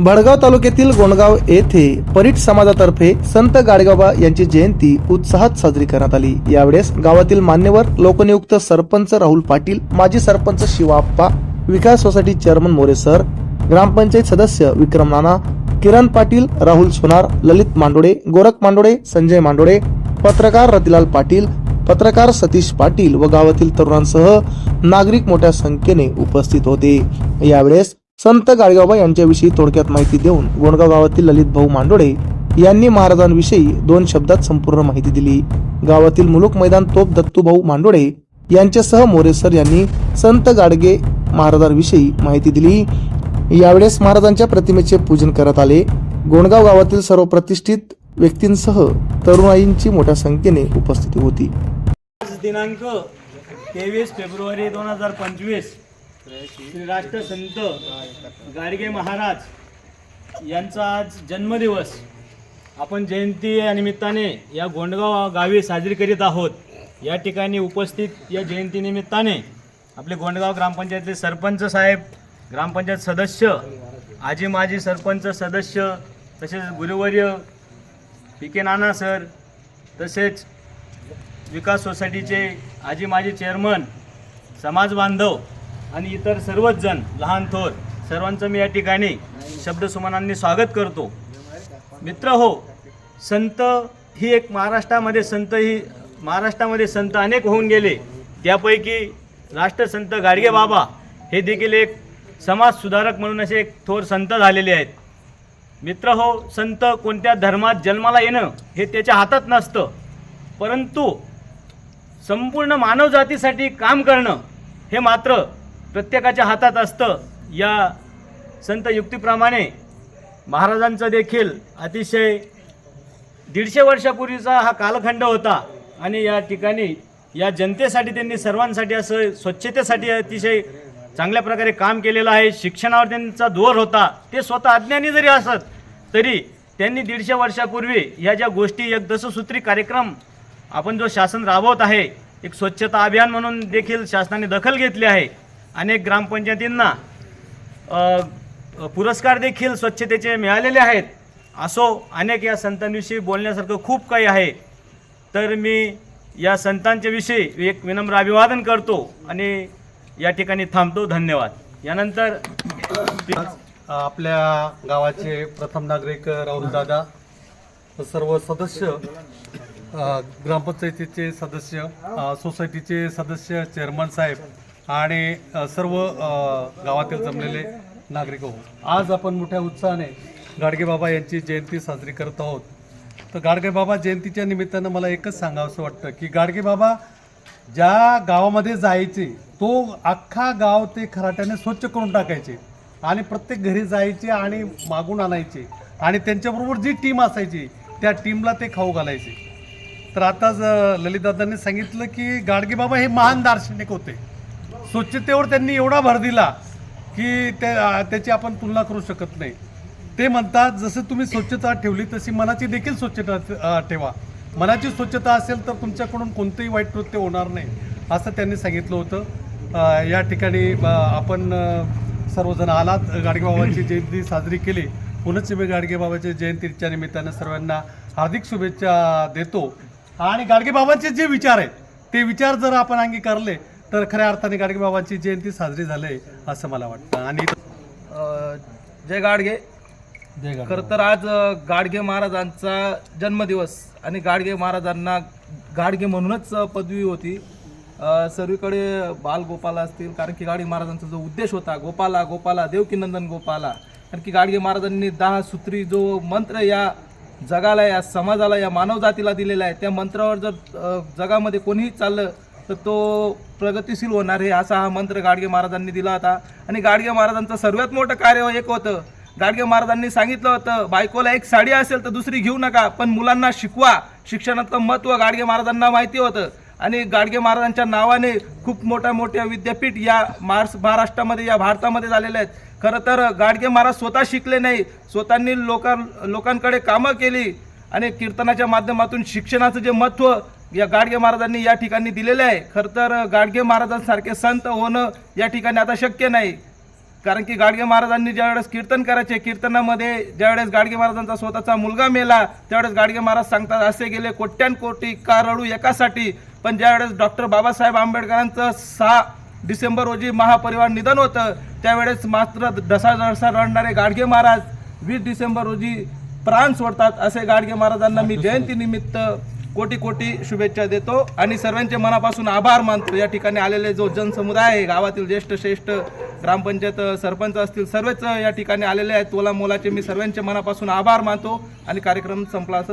भडगाव तालुक्यातील गोंडगाव येथे परीट समाजातर्फे संत गाडगाबा यांची जयंती उत्साहात साजरी करण्यात आली. यावेळेस गावातील मान्यवर लोकनियुक्त सरपंच राहुल पाटील माजी sarpanch Shivappa Vikas society chairman More sir gram panchayat सदस्य विक्रम नाना किरण पाटील राहुल सोनार ललित मांडोडे गोरख मांडोडे संजय मांडोडे पत्रकार रतिलाल पाटील पत्रकार सतीश पाटील व गावातील तरुणांसह नागरिक मोठ्या संख्येने उपस्थित होते. यावेळेस संत गाडगाबा यांच्याविषयी थोडक्यात माहिती देऊन गोंडगाव गावातील ललित भाऊ मांडोडे यांनी महाराजांविषयी दोन शब्दात संपूर्ण माहिती दिली. गावातील मुलुक मैदान तोप दत्तूभाऊ मांडोडे यांच्यासह मोरेसर यांनी संत गाडगे महाराजांविषयी माहिती दिली. यावेळेस महाराजांच्या प्रतिमेचे पूजन करत आले. गोंडगाव गावातील सर्व प्रतिष्ठित व्यक्तींसह तरुणाईंची मोठ्या संख्येने उपस्थिती होती. दिनांक तेवीस फेब्रुवारी दोन हजार पंचवीस श्री राष्ट्रसंत गाडगे महाराज यांचा आज जन्मदिवस. आपण जयंती या निमित्ताने या गोंडगाव गावी साजरी करीत आहोत. या ठिकाणी उपस्थित या जयंतीनिमित्ताने आपले गोंडगाव ग्रामपंचायतचे सरपंच साहेब ग्रामपंचायत सदस्य आजी माजी सरपंच सदस्य तसेच गुरुवर्य पी के नाना सर तसेच विकास सोसायटीचे आजी माजी चेअरमन समाज बांधव आणि इतर सर्वच जण लहान थोर सर्वांचं मी या ठिकाणी शब्दसुमनांनी स्वागत करतो. मित्र हो संत ही एक महाराष्ट्रामध्ये संत ही महाराष्ट्रामध्ये संत अनेक होऊन गेले. त्यापैकी राष्ट्रसंत गाडगे बाबा हे देखील एक समाज सुधारक म्हणून असे एक थोर संत झालेले आहेत. मित्र हो संत कोणत्या धर्मात जन्माला येणं हे त्याच्या हातात नसतं. परंतु संपूर्ण मानवजातीसाठी काम करणं हे मात्र प्रत्येकाच्या हातात असतं. या संत युक्तीप्रमाणे महाराजांचं देखील अतिशय दीडशे वर्षापूर्वीचा हा कालखंड होता. आणि या ठिकाणी या जनतेसाठी त्यांनी सर्वांसाठी असं स्वच्छतेसाठी अतिशय चांगल्या प्रकारे काम केलेलं आहे. शिक्षणावर त्यांचा जोर होता. ते स्वतः अज्ञानी जरी असत तरी त्यांनी दीडशे वर्षापूर्वी ह्या ज्या गोष्टी एक दससूत्री कार्यक्रम आपण जो शासन राबवत आहे एक स्वच्छता अभियान म्हणून देखील शासनाने दखल घेतली आहे. अनेक ग्रामपंचायतींना पुरस्कार देखील स्वच्छतेचे मिळालेले आहेत. असो अनेक या संतांविषयी बोलण्यासारखं खूप काही आहे. तर मी या संतांच्या विषयी एक विनम्र अभिवादन करतो आणि या ठिकाणी थांबतो. धन्यवाद. यानंतर आपल्या गावाचे प्रथम नागरिक राहुल दादा सर्व सदस्य ग्रामपंचायतीचे सदस्य सोसायटीचे सदस्य चेअरमन साहेब आणि सर्व गावातील जमलेले नागरिक हो आज आपण मोठ्या उत्साहाने गाडगे बाबा यांची जयंती साजरी करत आहोत. तर गाडगे बाबा जयंतीच्या निमित्तानं मला एकच सांगावंसं वाटतं की गाडगे बाबा ज्या गावामध्ये जायचे तो अख्खा गाव ते खराट्याने स्वच्छ करून टाकायचे आणि प्रत्येक घरी जायचे आणि मागून आणायचे आणि त्यांच्याबरोबर जी टीम असायची त्या टीमला ते खाऊ घालायचे. तर आताच ललितदादांनी सांगितलं की गाडगे बाबा हे महान दार्शनिक होते. स्वच्छतेवर त्यांनी एवढा भर दिला की त्या त्याची आपण तुलना करू शकत नाही. ते म्हणतात जसं तुम्ही स्वच्छता ठेवली तशी मनाची देखील स्वच्छता ठेवा. मनाची स्वच्छता असेल तर तुमच्याकडून कोणतंही वाईट कृत्य होणार नाही असं त्यांनी सांगितलं होतं. या ठिकाणी आपण सर्वजण आलात. गाडगेबाबांची जयंती साजरी केली. पुनश्च मी गाडगेबाबाच्या जयंतीच्या निमित्तानं सर्वांना हार्दिक शुभेच्छा देतो. आणि गाडगेबाबांचे जे विचार आहेत ते विचार जर आपण अंगीकारले तर खऱ्या अर्थाने गाडगेबाबांची जयंती साजरी झाली असं मला वाटतं. आणि जय गाडगे. जय. खरं तर आज गाडगे महाराजांचा जन्मदिवस आणि गाडगे महाराजांना गाडगे म्हणूनच पदवी होती. सर्वीकडे बालगोपाल असतील कारण की गाडगे महाराजांचा जो उद्देश होता गोपाला गोपाला देवकीनंदन गोपाला. कारण की गाडगे महाराजांनी दहा सूत्री जो मंत्र या जगाला या समाजाला या मानवजातीला दिलेला आहे त्या मंत्रावर जर जगामध्ये कोणीही चाललं तर तो प्रगतिशील होणार आहे असा हा मंत्र गाडगे महाराजांनी दिला होता. आणि गाडगे महाराजांचं सर्वात मोठं कार्य एक होतं. गाडगे महाराजांनी सांगितलं होतं बायकोला एक साडी असेल तर दुसरी घेऊ नका पण मुलांना शिकवा. शिक्षणाचं महत्त्व गाडगे महाराजांना माहिती होतं. आणि गाडगे महाराजांच्या नावाने खूप मोठ्या मोठ्या विद्यापीठ या महाराष्ट्र महाराष्ट्रामध्ये या भारतामध्ये झालेले आहेत. खरं तर गाडगे महाराज स्वतः शिकले नाही. स्वतःनी लोकां लोकांकडे कामं केली. आणि कीर्तनाच्या माध्यमातून शिक्षणाचं जे महत्त्व या गाडगे महाराजांनी या ठिकाणी दिलेलं आहे. खरं तर गाडगे महाराजांसारखे संत होणं या ठिकाणी आता शक्य नाही. कारण की गाडगे महाराजांनी ज्यावेळेस कीर्तन करायचे कीर्तनामध्ये ज्यावेळेस गाडगे महाराजांचा स्वतःचा मुलगा मेला त्यावेळेस गाडगे महाराज सांगतात असे गेले कोट्यान कोटी का रडू एकासाठी. पण ज्यावेळेस डॉक्टर बाबासाहेब आंबेडकरांचं सहा डिसेंबर रोजी महापरिवार निधन होतं त्यावेळेस मात्र ढसा ढसा रडणारे गाडगे महाराज वीस डिसेंबर रोजी प्राण सोडतात असे गाडगे महाराजांना मी जयंतीनिमित्त कोटी कोटी शुभेच्छा देतो आणि सर्वांचे मनापासून आभार मानतो. या ठिकाणी आलेले जो जनसमुदाय आहे गावातील ज्येष्ठ श्रेष्ठ ग्रामपंचायत सरपंच असतील सर्वच या ठिकाणी आलेले आहेत. तोला मोलाचे मी सर्वांचे मनापासून आभार मानतो आणि कार्यक्रम संपला असं